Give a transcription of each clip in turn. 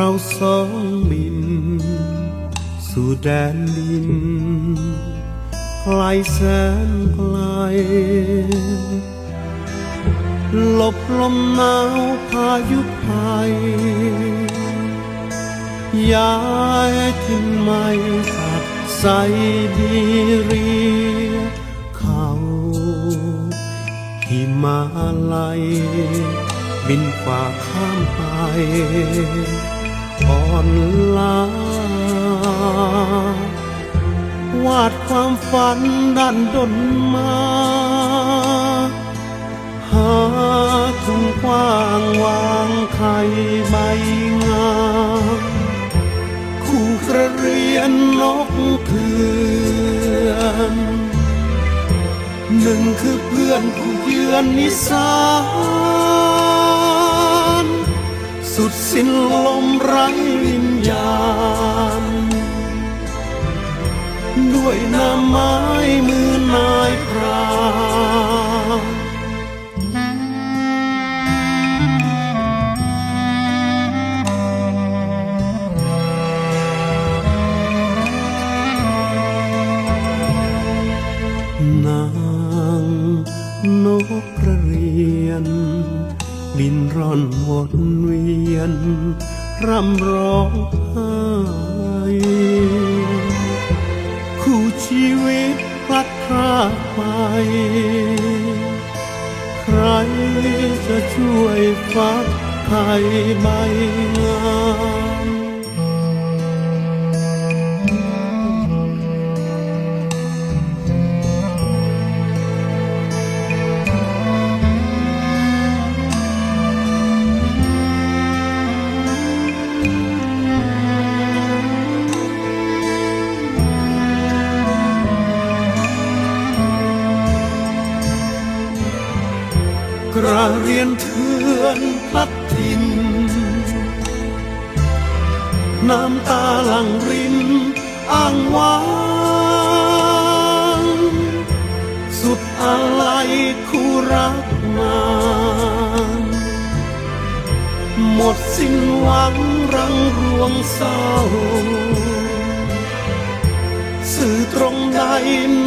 เราสองบิน สู่แดนดินไกลแสนไกลหลบลมหนาวพายุภัยย้ายทิ้นไม่สัตว์ใสดีรีเขาหิมาลัยบินฝ่าข้ามไป อ่อนล้าวาดความฝันดันดนมา หาทุ่งกว้างวางไข่ใบงามคู่กระเรียนนกเถือนหนึ่งคือเพื่อนผู้เยือนนิสาน สุดสิ้นลมไร้วิญญาณ ด้วยหน้าไม้มือนายพรานนางนกกระเรียน บินร่อนวนเวียน ร่ำร้องไห้คู่ชีวิตพลัดพรากไป ใครจะช่วยฟักไข่ใบงา ระเรียนเถือนพลัดทิน น้ำตาหลังรินอ้างว้าง สุดอะไรคู่รักนานหมดสิ้นหวังรังรวงเศร้า สื่อตรงใด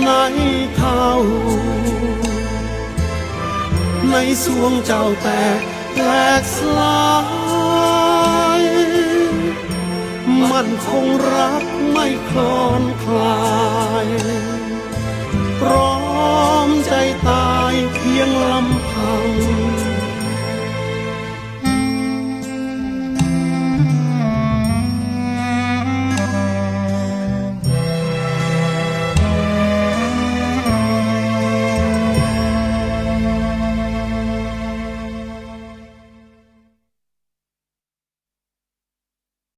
ในเท่า ในสวงเจ้าแตกแหลกสลายมันคงรักไม่คลอ